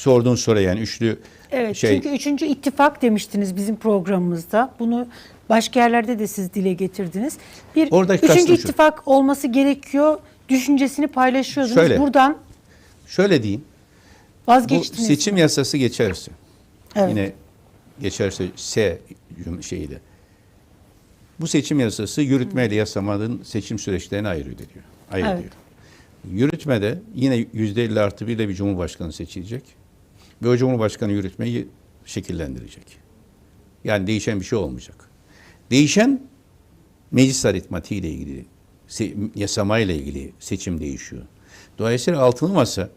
sorduğun soru yani üçlü Evet şey çünkü üçüncü ittifak demiştiniz bizim programımızda. Bunu başka yerlerde de siz dile getirdiniz. Bir Oradaki üçüncü kastım şu. ittifak olması gerekiyor düşüncesini paylaşıyordunuz. Şöyle. Buradan şöyle diyeyim. Bu vazgeçtiniz. seçim yasası geçerse Evet. yine geçerse S şeyi de. Bu seçim yasası yürütme ile yasamanın seçim süreçlerini ayırıyor diyor. Ayır Evet. Yürütmede yine yüzde elli artı bir ile bir cumhurbaşkanı seçilecek. Ve o cumhurbaşkanı yürütmeyi şekillendirecek. Yani değişen bir şey olmayacak. Değişen meclis aritmatiği ile ilgili, yasama ile ilgili seçim değişiyor. Dolayısıyla altılı masa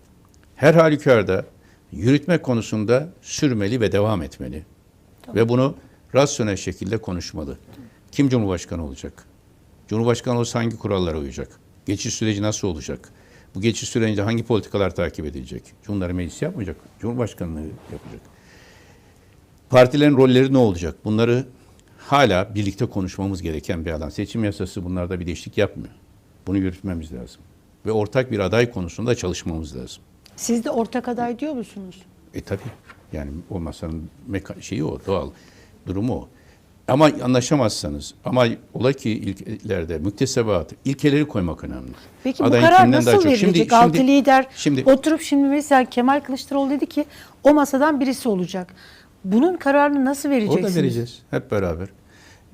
her halükarda yürütme konusunda sürmeli ve devam etmeli. Ve bunu rasyonel şekilde konuşmalı. Kim Cumhurbaşkanı olacak? Cumhurbaşkanı olsa hangi kurallara uyacak? Geçiş süreci nasıl olacak? Bu geçiş sürecinde hangi politikalar takip edilecek? Bunları meclis yapmayacak. Cumhurbaşkanlığı yapacak. Partilerin rolleri ne olacak? Bunları hala birlikte konuşmamız gereken bir alan. Seçim yasası bunlarda bir değişiklik yapmıyor. Bunu yürütmemiz lazım. Ve ortak bir aday konusunda çalışmamız lazım. Siz de ortak aday diyor musunuz? E tabii. Yani o masanın şeyi o, doğal durumu o. Ama anlaşamazsanız, ama ola ki ilkelerde müktesebat, ilkeleri koymak önemli. Peki Adayın bu karar kimden daha nasıl çok- verilecek? Şimdi- Altı şimdi- lider şimdi- oturup şimdi mesela Kemal Kılıçdaroğlu dedi ki o masadan birisi olacak. Bunun kararını nasıl vereceksiniz? Orada vereceğiz hep beraber.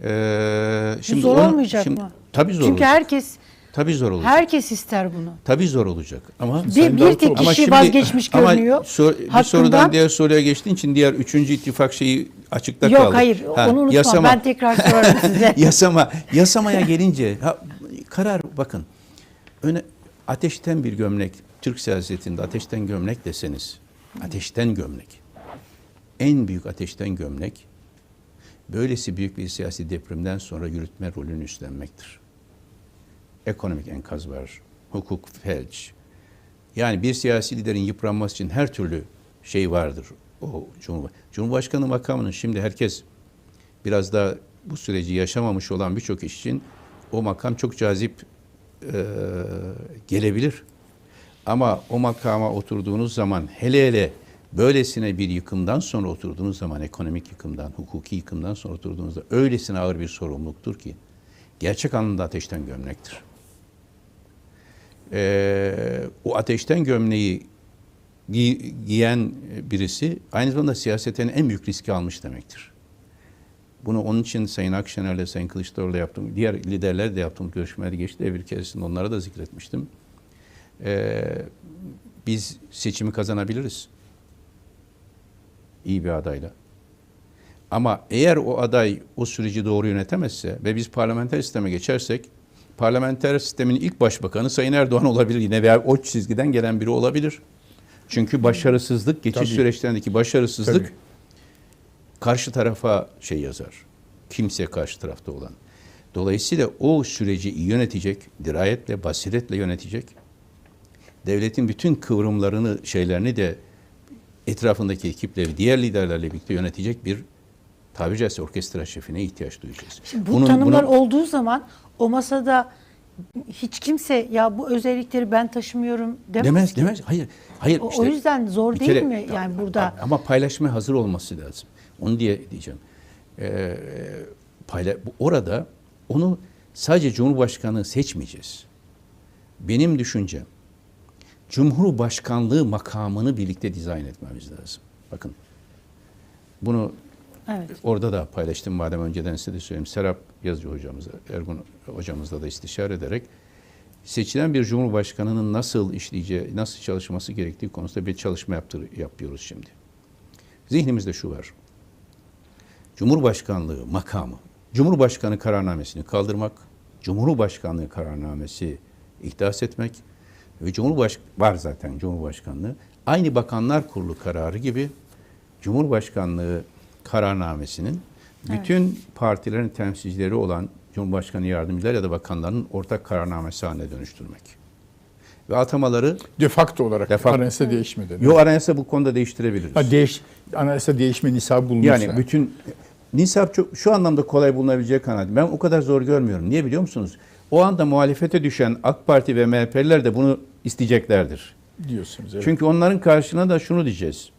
Ee, Bu şimdi zor onu- olmayacak şimdi- mı? Tabii zor Çünkü olacak. herkes Tabii zor olacak. herkes ister bunu. Tabii zor olacak. Ama Bir, bir tek Davutoğlu. Ama kişi şimdi- vazgeçmiş ama görünüyor. sor- bir Hakkından- sorudan diğer soruya geçtiğin için diğer üçüncü ittifak şeyi açıkta Yok kaldı. hayır Ha, onu unutma. yasama- Ben tekrar sorarım size. yasama yasamaya gelince ha, karar bakın öne ateşten bir gömlek Türk siyasetinde ateşten gömlek deseniz ateşten gömlek en büyük ateşten gömlek böylesi büyük bir siyasi depremden sonra yürütme rolünü üstlenmektir. Ekonomik enkaz var, hukuk felç. Yani bir siyasi liderin yıpranması için her türlü şey vardır. O Cumhurbaşkanı. Cumhurbaşkanı makamının şimdi herkes biraz daha bu süreci yaşamamış olan birçok iş için o makam çok cazip e, gelebilir. Ama o makama oturduğunuz zaman hele hele böylesine bir yıkımdan sonra oturduğunuz zaman ekonomik yıkımdan, hukuki yıkımdan sonra oturduğunuzda öylesine ağır bir sorumluluktur ki gerçek anlamda ateşten gömlektir. Ee, o ateşten gömleği gi- giyen birisi aynı zamanda siyasetin en büyük riski almış demektir. Bunu onun için Sayın Akşener'le Sayın Kılıçdaroğlu'la yaptım. Diğer liderlerle de yaptığım görüşmelerde geçti. de Bir keresinde onlara da zikretmiştim. Ee, biz seçimi kazanabiliriz. İyi bir adayla. Ama eğer o aday o süreci doğru yönetemezse ve biz parlamenter sisteme geçersek parlamenter sistemin ilk başbakanı Sayın Erdoğan olabilir yine veya o çizgiden gelen biri olabilir. Çünkü başarısızlık, geçiş Tabii. süreçlerindeki başarısızlık Tabii. karşı tarafa şey yazar. Kimse karşı tarafta olan. Dolayısıyla o süreci iyi yönetecek, dirayetle, basiretle yönetecek. Devletin bütün kıvrımlarını, şeylerini de etrafındaki ekipleri, diğer liderlerle birlikte yönetecek bir tabiri caizse orkestra şefine ihtiyaç duyacağız. Şimdi bu Bunun- tanımlar bunu- olduğu zaman o masada hiç kimse ya bu özellikleri ben taşımıyorum demez. demez, ki. demez. Hayır, hayır. O, o işte yüzden zor değil kere- mi yani burada? Ama paylaşmaya hazır olması lazım. Onu diye diyeceğim. Ee, payla, orada onu sadece Cumhurbaşkanı seçmeyeceğiz. Benim düşüncem Cumhurbaşkanlığı makamını birlikte dizayn etmemiz lazım. Bakın bunu Evet. Orada da paylaştım madem önceden size de söyleyeyim. Serap Yazıcı hocamıza, Ergun hocamızla da istişare ederek seçilen bir cumhurbaşkanının nasıl işleyeceği, nasıl çalışması gerektiği konusunda bir çalışma yaptır, yapıyoruz şimdi. Zihnimizde şu var. Cumhurbaşkanlığı makamı, Cumhurbaşkanı kararnamesini kaldırmak, Cumhurbaşkanlığı kararnamesi ihdas etmek ve Cumhurbaş var zaten Cumhurbaşkanlığı. Aynı Bakanlar Kurulu kararı gibi Cumhurbaşkanlığı kararnamesinin bütün partilerin temsilcileri olan Cumhurbaşkanı yardımcıları ya da bakanların ortak kararnamesi haline dönüştürmek. Ve atamaları De facto olarak De facto. anayasa değişmedi. yo anayasa bu konuda değiştirebiliriz. Ha, değiş, anayasa değişme nisabı bulunursa. Yani bütün nisap çok şu anlamda kolay bulunabilecek kanaat. Ben o kadar zor görmüyorum. Niye biliyor musunuz? O anda muhalefete düşen AK Parti ve MHP'liler de bunu isteyeceklerdir. diyorsunuz. Evet. Çünkü onların karşına da şunu diyeceğiz.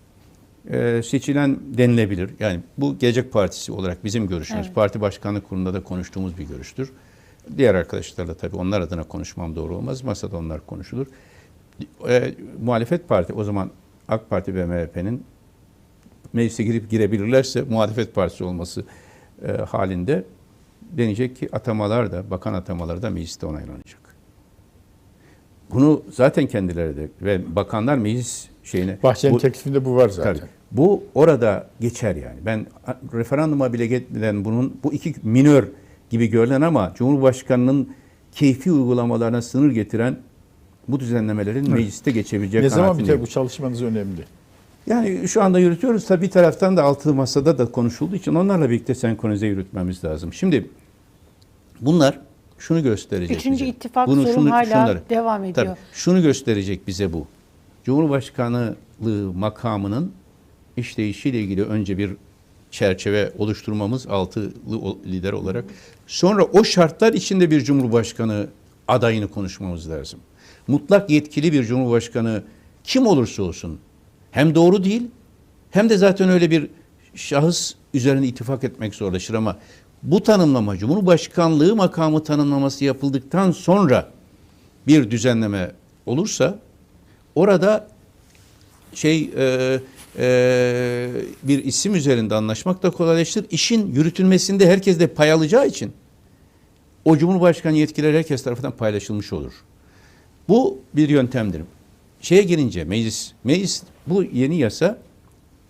E, seçilen denilebilir. Yani bu Gelecek Partisi olarak bizim görüşümüz. Evet. Parti Başkanlık Kurulu'nda da konuştuğumuz bir görüştür. Diğer arkadaşlarla tabii onlar adına konuşmam doğru olmaz. Masada onlar konuşulur. E, muhalefet parti o zaman AK Parti ve MHP'nin meclise girip girebilirlerse muhalefet partisi olması e, halinde denecek ki atamalar da bakan atamaları da mecliste onaylanacak. Bunu zaten kendileri de ve bakanlar meclis şeyine Bahçenin bu- teklifinde bu var zaten. Tabii. Bu orada geçer yani. Ben referanduma bile gitmeden bunun bu iki minör gibi görülen ama Cumhurbaşkanının keyfi uygulamalarına sınır getiren bu düzenlemelerin mecliste geçebilecek Ne zaman biter bu çalışmanız önemli. Yani şu anda yürütüyoruz. Tabii bir taraftan da altılı masada da konuşulduğu için onlarla birlikte senkronize yürütmemiz lazım. Şimdi bunlar şunu gösterecek Üçüncü bize. ittifak Bunu- sorun şunu- hala şunları- devam ediyor. Tabii, şunu gösterecek bize bu. Cumhurbaşkanlığı makamının işleyişiyle ilgili önce bir çerçeve oluşturmamız altılı lider olarak. Sonra o şartlar içinde bir cumhurbaşkanı adayını konuşmamız lazım. Mutlak yetkili bir cumhurbaşkanı kim olursa olsun hem doğru değil hem de zaten öyle bir şahıs üzerine ittifak etmek zorlaşır ama bu tanımlama Cumhurbaşkanlığı makamı tanımlaması yapıldıktan sonra bir düzenleme olursa orada şey e, e, bir isim üzerinde anlaşmak da kolaylaştır. İşin yürütülmesinde herkes de pay alacağı için o Cumhurbaşkanı yetkileri herkes tarafından paylaşılmış olur. Bu bir yöntemdir. Şeye gelince meclis, meclis bu yeni yasa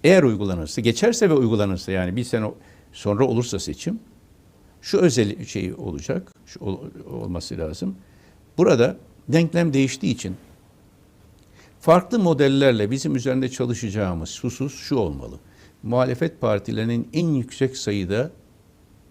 eğer uygulanırsa, geçerse ve uygulanırsa yani bir sene sonra olursa seçim şu özel şey olacak, şu ol- olması lazım. Burada denklem değiştiği için farklı modellerle bizim üzerinde çalışacağımız husus şu olmalı. Muhalefet partilerinin en yüksek sayıda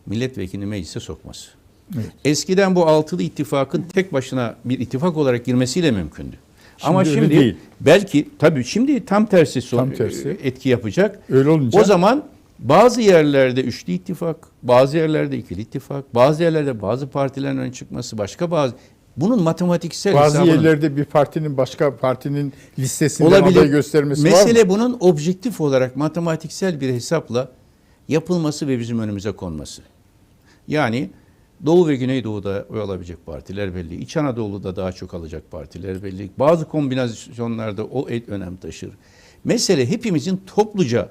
milletvekili meclise sokması. Evet. Eskiden bu altılı ittifakın tek başına bir ittifak olarak girmesiyle mümkündü. Ama Şimdi öyle şimdi değil. belki tabii şimdi tam tersi son Tam tersi. etki yapacak. Öyle olunca O zaman bazı yerlerde üçlü ittifak, bazı yerlerde ikili ittifak, bazı yerlerde bazı partilerin ön çıkması, başka bazı bunun matematiksel bazı hesabının yerlerde bir partinin başka partinin listesinde olabilir. aday göstermesi var Mesele bunun objektif olarak matematiksel bir hesapla yapılması ve bizim önümüze konması. Yani Doğu ve Güneydoğu'da oy alabilecek partiler belli. İç Anadolu'da daha çok alacak partiler belli. Bazı kombinasyonlarda o et önem taşır. Mesele hepimizin topluca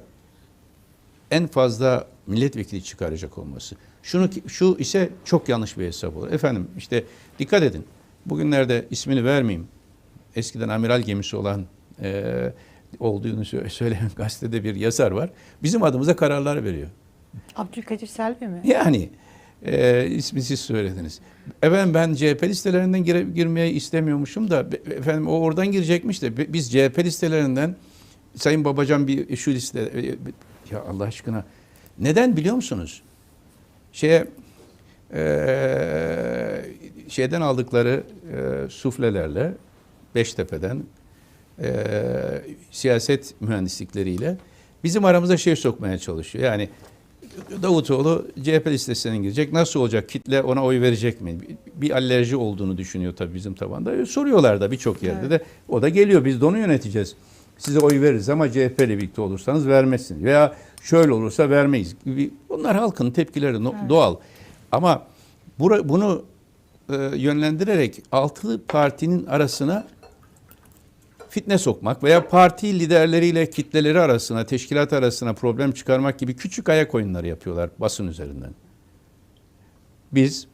en fazla milletvekili çıkaracak olması. Şunu şu ise çok yanlış bir hesap olur. Efendim işte dikkat edin. Bugünlerde ismini vermeyeyim. Eskiden amiral gemisi olan eee, olduğunu sö- söyleyen gazetede bir yazar var. Bizim adımıza kararlar veriyor. Abdülkadir Selvi mi? Yani e, ismi siz söylediniz. Efendim ben CHP listelerinden gire, girmeye istemiyormuşum da efendim o oradan girecekmiş de bi- biz CHP listelerinden Sayın Babacan bir şu liste e, ya Allah aşkına neden biliyor musunuz? Şeye e, şeyden aldıkları e, suflelerle Beştepe'den e, siyaset mühendislikleriyle bizim aramıza şey sokmaya çalışıyor. Yani Davutoğlu CHP listesine girecek. Nasıl olacak? Kitle ona oy verecek mi? Bir alerji olduğunu düşünüyor tabii bizim tabanda. Soruyorlar da birçok yerde de. O da geliyor. Biz de onu yöneteceğiz. Size oy veririz ama CHP ile birlikte olursanız vermezsiniz. Veya şöyle olursa vermeyiz. gibi. Bunlar halkın tepkileri no- doğal. Ama bura- bunu e, yönlendirerek altılı partinin arasına fitne sokmak veya parti liderleriyle kitleleri arasına, teşkilat arasına problem çıkarmak gibi küçük ayak oyunları yapıyorlar basın üzerinden. Biz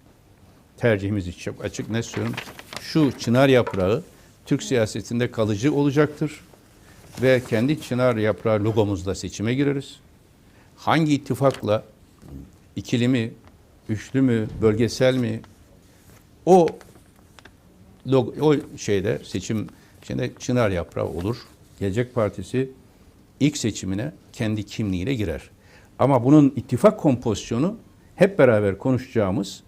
tercihimiz için çok açık ne söylüyorum? Şu çınar yaprağı Türk siyasetinde kalıcı olacaktır ve kendi çınar yaprağı logomuzla seçime gireriz. Hangi ittifakla ikili mi, üçlü mü, bölgesel mi o log- o şeyde seçim içinde çınar yaprağı olur. Gelecek Partisi ilk seçimine kendi kimliğiyle girer. Ama bunun ittifak kompozisyonu hep beraber konuşacağımız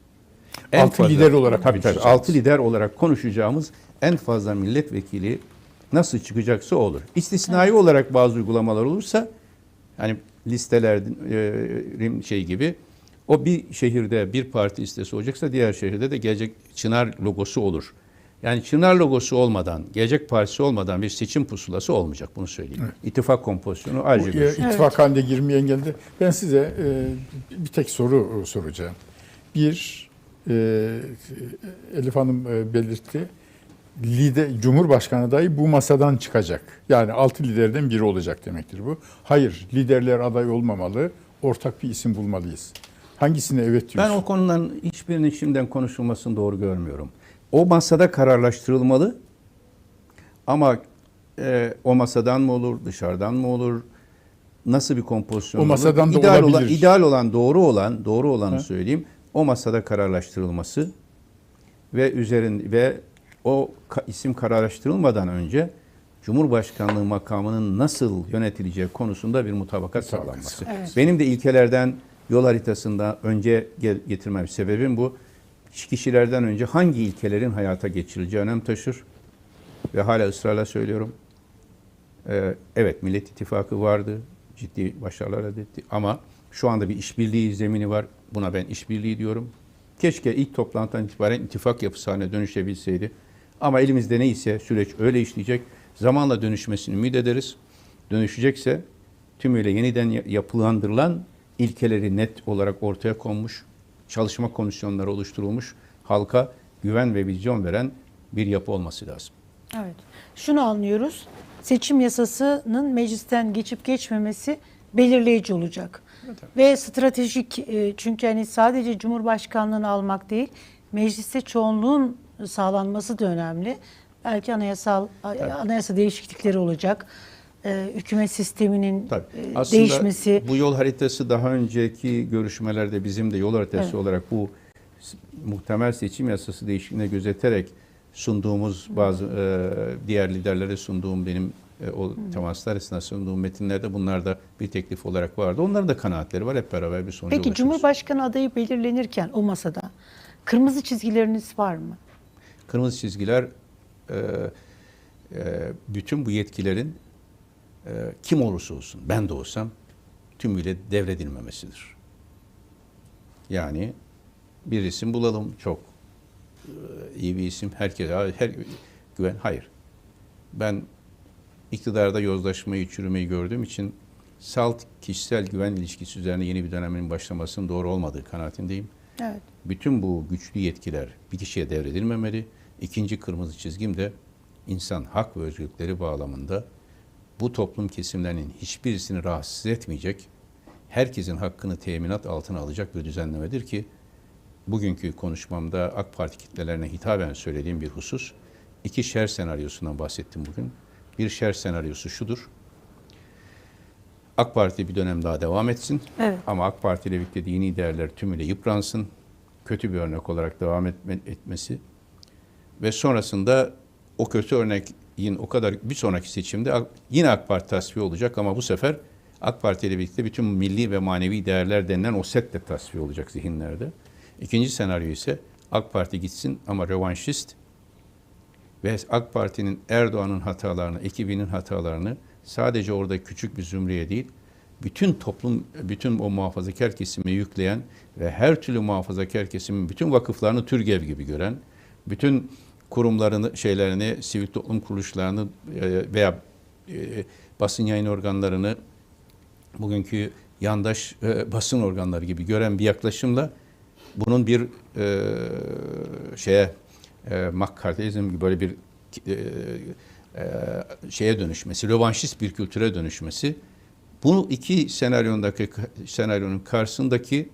Altı lider olarak tabii, tabii, altı lider olarak konuşacağımız en fazla milletvekili nasıl çıkacaksa olur. İstisnai olarak bazı uygulamalar olursa hani listelerin şey gibi o bir şehirde bir parti listesi olacaksa diğer şehirde de gelecek Çınar logosu olur. Yani Çınar logosu olmadan, Gelecek Partisi olmadan bir seçim pusulası olmayacak. Bunu söyleyeyim. İttifak kompozisyonu ayrıca Bu, e, görüşürüz. ittifak halinde girmeyen geldi. Ben size e, bir tek soru e, soracağım. Bir, e, Elif Hanım e, belirtti. Lider, Cumhurbaşkanı adayı bu masadan çıkacak. Yani altı liderden biri olacak demektir bu. Hayır, liderler aday olmamalı. Ortak bir isim bulmalıyız. Hangisine evet Ben diyorsun? o konuların hiçbirinin şimdiden konuşulmasını doğru görmüyorum. O masada kararlaştırılmalı ama e, o masadan mı olur, dışarıdan mı olur, nasıl bir kompozisyon O olur? masadan da ideal olan, olabilir. ideal olan, doğru olan, doğru olanı Ha. söyleyeyim. O masada kararlaştırılması ve üzerin ve o isim kararlaştırılmadan önce Cumhurbaşkanlığı makamının nasıl yönetileceği konusunda bir mutabakat sağlanması. Evet. Benim de ilkelerden yol haritasında önce getirmem sebebim bu. Kişilerden önce hangi ilkelerin hayata geçirileceği önem taşır. Ve hala ısrarla söylüyorum. Ee, evet Millet İttifakı vardı. Ciddi başarılar elde etti. Ama şu anda bir işbirliği zemini var. Buna ben işbirliği diyorum. Keşke ilk toplantıdan itibaren ittifak yapısı haline dönüşebilseydi. Ama elimizde neyse süreç öyle işleyecek. Zamanla dönüşmesini ümit ederiz. Dönüşecekse tümüyle yeniden ya- yapılandırılan ilkeleri net olarak ortaya konmuş, çalışma komisyonları oluşturulmuş, halka güven ve vizyon veren bir yapı olması lazım. Evet. Şunu anlıyoruz. Seçim yasasının meclisten geçip geçmemesi belirleyici olacak. Ve stratejik e, çünkü hani sadece Cumhurbaşkanlığını almak değil, mecliste çoğunluğun sağlanması da önemli. Belki anayasal anayasa değişiklikleri olacak. E, hükümet sisteminin Tabii. e, Aslında değişmesi. bu yol haritası daha önceki görüşmelerde bizim de yol haritası Evet. olarak bu muhtemel seçim yasası değişikliğine gözeterek sunduğumuz bazı e, diğer liderlere sunduğum benim e, o temaslar esnasında sunduğum metinlerde bunlar da bir teklif olarak vardı. Onların da kanaatleri var. Hep beraber bir sonuca Peki ulaşırız. Cumhurbaşkanı adayı belirlenirken o masada kırmızı çizgileriniz var mı? Kırmızı çizgiler e, e, bütün bu yetkilerin e, kim olursa olsun, ben de olsam tümüyle devredilmemesidir. Yani bir isim bulalım çok e, iyi bir isim herkes her güven hayır. Ben iktidarda yozlaşmayı, çürümeyi gördüğüm için salt kişisel güven ilişkisi üzerine yeni bir dönemin başlamasının doğru olmadığı kanaatindeyim. Evet. Bütün bu güçlü yetkiler bir kişiye devredilmemeli. İkinci kırmızı çizgim de insan hak ve özgürlükleri bağlamında bu toplum kesimlerinin hiçbirisini rahatsız etmeyecek, herkesin hakkını teminat altına alacak bir düzenlemedir ki bugünkü konuşmamda AK Parti kitlelerine hitaben söylediğim bir husus. iki şer senaryosundan bahsettim bugün. Bir şer senaryosu şudur. AK Parti bir dönem daha devam etsin. Evet. Ama AK Parti ile birlikte dini değerler tümüyle yıpransın. Kötü bir örnek olarak devam etme, etmesi. Ve sonrasında o kötü örneğin o kadar bir sonraki seçimde yine AK Parti tasfiye olacak ama bu sefer AK Parti ile birlikte bütün milli ve manevi değerler denilen o set de tasfiye olacak zihinlerde. İkinci senaryo ise AK Parti gitsin ama rövanşist ve AK Parti'nin Erdoğan'ın hatalarını, ekibinin hatalarını sadece orada küçük bir zümreye değil, bütün toplum, bütün o muhafazakar kesime yükleyen ve her türlü muhafazakar kesimin bütün vakıflarını Türgev gibi gören, bütün kurumlarını, şeylerini, sivil toplum kuruluşlarını e, veya e, basın yayın organlarını bugünkü yandaş e, basın organları gibi gören bir yaklaşımla bunun bir şeye McCarthyizm gibi böyle bir şeye dönüşmesi, rövanşist bir kültüre dönüşmesi bu iki senaryondaki senaryonun karşısındaki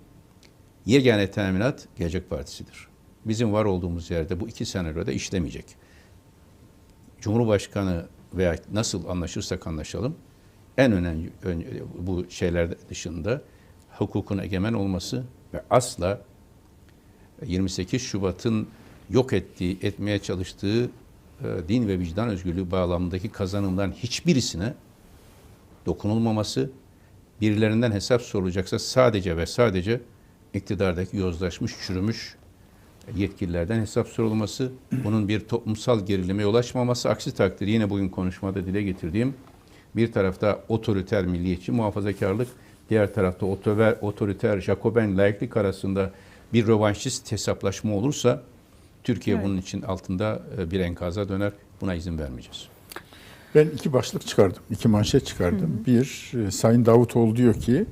yegane teminat Gelecek Partisi'dir. Bizim var olduğumuz yerde bu iki senaryoda işlemeyecek. Cumhurbaşkanı veya nasıl anlaşırsak anlaşalım en önemli ön- bu şeyler dışında hukukun egemen olması ve asla 28 Şubat'ın yok ettiği, etmeye çalıştığı e, din ve vicdan özgürlüğü bağlamındaki kazanımların hiçbirisine dokunulmaması, birilerinden hesap sorulacaksa sadece ve sadece iktidardaki yozlaşmış, çürümüş yetkililerden hesap sorulması, bunun bir toplumsal gerilime yol açmaması, aksi takdirde yine bugün konuşmada dile getirdiğim bir tarafta otoriter milliyetçi muhafazakarlık, diğer tarafta otover, otoriter Jacoben laiklik arasında bir rövanşist hesaplaşma olursa Türkiye Evet. bunun için altında e, bir enkaza döner. Buna izin vermeyeceğiz. Ben iki başlık çıkardım, iki manşet çıkardım. Bir, e, Sayın Davutoğlu diyor ki,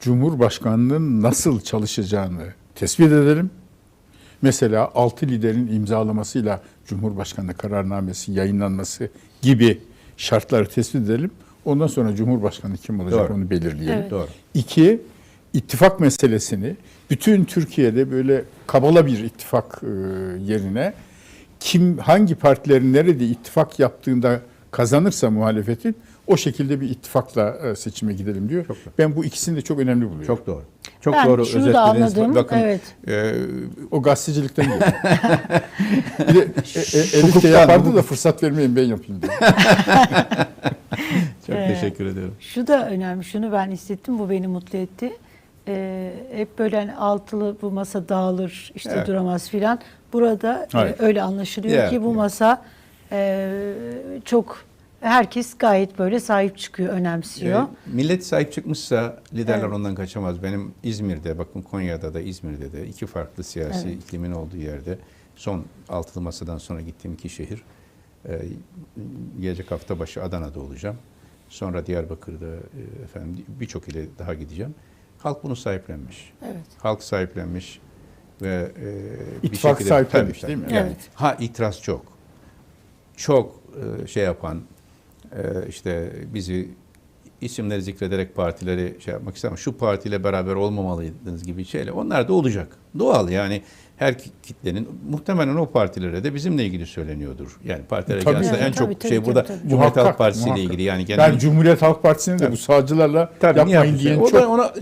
Cumhurbaşkanlığının nasıl çalışacağını tespit edelim. Mesela altı liderin imzalamasıyla Cumhurbaşkanlığı kararnamesi yayınlanması gibi şartları tespit edelim. Ondan sonra Cumhurbaşkanı kim olacak Doğru. onu belirleyelim. Evet. Doğru. İki, ittifak meselesini bütün Türkiye'de böyle kabala bir ittifak e, yerine kim hangi partilerin nerede ittifak yaptığında kazanırsa muhalefetin o şekilde bir ittifakla e, seçime gidelim diyor. Çok doğru. ben bu ikisini de çok önemli buluyorum. Çok doğru. Çok Ben doğru şunu da anladım, Bakın evet. e, O gazetecilikten geliyor. bir de e, e, Elif de yapardı da fırsat vermeyin ben yapayım diyor. çok Evet. teşekkür ederim. Şu da önemli. Şunu ben hissettim. Bu beni mutlu etti. Ee, hep böyle hani altılı bu masa dağılır, işte Evet. duramaz filan. Burada e, Hayır. öyle anlaşılıyor Yeah, ki bu yeah. masa e, çok herkes gayet böyle sahip çıkıyor, önemsiyor. E, millet sahip çıkmışsa liderler Evet. ondan kaçamaz. Benim İzmir'de, bakın Konya'da da İzmir'de de iki farklı siyasi Evet. iklimin olduğu yerde son altılı masadan sonra gittiğim iki şehir. E, gelecek hafta başı Adana'da olacağım. Sonra Diyarbakır'da e, efendim birçok ile daha gideceğim. Halk bunu sahiplenmiş. Evet. Halk sahiplenmiş ve e, bir İttifak şekilde- sahiplenmiş, Tabii, değil mi? Yani, Evet. Ha itiraz çok. Çok e, şey yapan işte bizi isimleri zikrederek partileri şey yapmak istemem. Şu partiyle beraber olmamalıydınız gibi şeyler. Onlar da olacak. Doğal yani her ki- kitlenin muhtemelen o partilere de bizimle ilgili söyleniyordur. Yani partilere Tabii. aslında Evet, en tabii, çok tabii, şey tabii, burada tabii. Cumhuriyet Muhakkak, Halk Partisi ile ilgili yani Yani Cumhuriyet Halk Partisi'nin de Tabii. bu sağcılarla Tabii, yapmayın diyen O çok da ona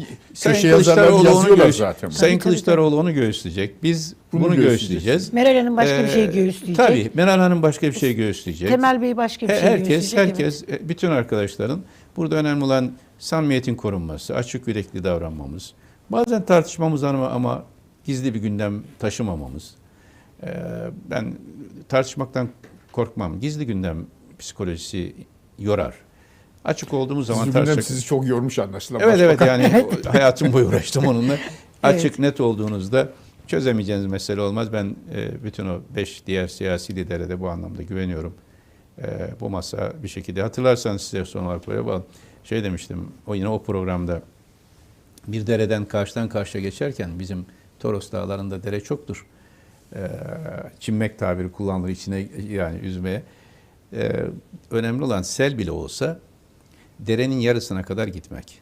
köşe onu yazıyorlar göğüs- zaten. Sayın Tabii, tabii, Kılıçdaroğlu onu göğüsleyecek. Biz Bunu bunu, göğüsleyeceğiz. Meral Hanım başka bir şey Ee, göğüsleyecek. Tabii Meral Hanım başka bir şey göğüsleyecek. Temel Bey başka bir şey herkes göğüsleyecek. herkes e, bütün arkadaşların burada önemli olan samimiyetin korunması, açık yürekli davranmamız. Bazen tartışmamız ama, ama gizli bir gündem taşımamamız. Ee, ben tartışmaktan korkmam. Gizli gündem psikolojisi yorar. Açık olduğumuz zaman gündem tartışacak. sizi çok yormuş anlaşılan. Evet evet yani hayatım boyu uğraştım onunla. Açık net olduğunuzda çözemeyeceğiniz mesele olmaz. Ben e, bütün o beş diğer siyasi lidere de bu anlamda güveniyorum. E, bu masa bir şekilde hatırlarsanız size son olarak böyle bağlı. Şey demiştim o yine o programda bir dereden karşıdan karşıya geçerken bizim Toros dağlarında dere çoktur. E, çimmek tabiri kullanılır içine yani yüzmeye. E, önemli olan sel bile olsa derenin yarısına kadar gitmek.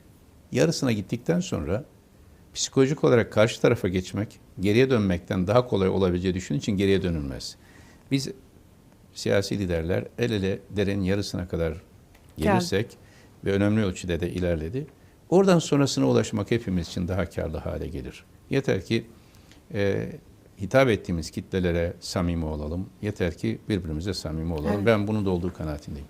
Yarısına gittikten sonra psikolojik olarak karşı tarafa geçmek, geriye dönmekten daha kolay olabileceği düşünün için geriye dönülmez. Biz siyasi liderler el ele derenin yarısına kadar gelirsek ve önemli ölçüde de ilerledi. Oradan sonrasına ulaşmak hepimiz için daha karlı hale gelir. Yeter ki e, hitap ettiğimiz kitlelere samimi olalım. Yeter ki birbirimize samimi olalım. Evet. Ben bunun da olduğu kanaatindeyim.